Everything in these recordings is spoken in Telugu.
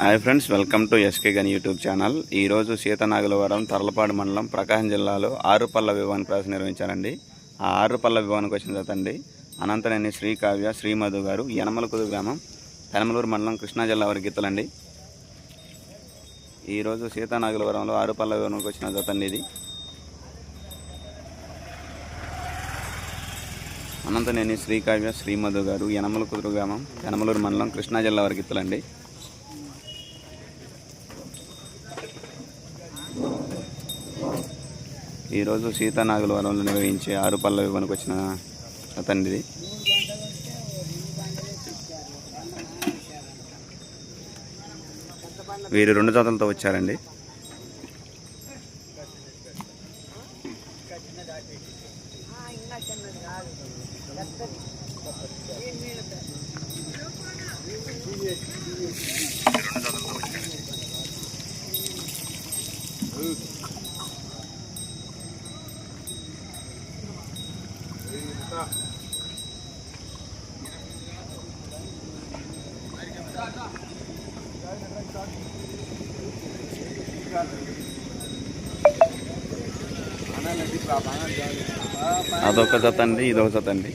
Hi friends welcome to SK gun YouTube channel. ఈరోజు సీతనాగులవరం తరలపాడు మండలం ప్రకాశం జిల్లాలో ఆరుపల్ల వివాహన ప్రాస నిర్వహించారండి. ఆ ఆరుపల్ల వివాహానికి వచ్చిన జతండి అనంతనేని శ్రీకావ్య శ్రీమధు గారు యనమలకుదు గ్రామం పెనమలూరు మండలం కృష్ణా జిల్లా వారి గీతలండి. ఈరోజు సీతానాగులవరంలో ఆరుపల్ల వివాహానికి వచ్చిన జతండి ఇది. అనంతనేని శ్రీకావ్య శ్రీమధు గారు యనమల కుదురు గ్రామం యనమలూరు మండలం కృష్ణా జిల్లా వారికి గీతలండి ఈరోజు సీతానాగుల వరంలో నిర్వహించే ఆరు పళ్ళ వివరణకు వచ్చిన అతండిది వీరు రెండు జతలతో వచ్చారండి. ఇంకా చిన్నది కాదు పెద్దది ఏం నీళ్ళు Thank you. అదొక జత అండి ఇదొక జత అండి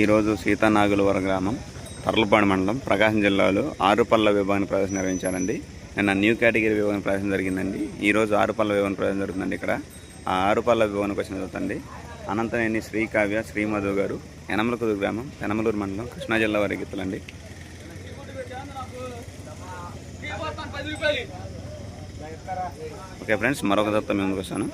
ఈరోజు సీతానాగులవర గ్రామం తర్లపాడు మండలం ప్రకాశం జిల్లాలో ఆరుపల్ల విభాగం ప్రదర్శన నిర్వహించారండి నిన్న న్యూ కేటగిరీ విభాగం ప్రదర్శన జరిగిందండి. ఈరోజు ఆరుపల్ల విభాగం ప్రదర్శన జరుగుతుందండి ఇక్కడ. ఆ ఆరుపల్ల విభాగానికి వచ్చిన జరుగుతుంది అనంతనేని శ్రీకావ్య శ్రీమధు గారు యనమలకుదు గ్రామం యనమలూరు మండలం కృష్ణా జిల్లా వారి గీతలండి. ఓకే ఫ్రెండ్స్ మరొక దత్త మేము వస్తాను.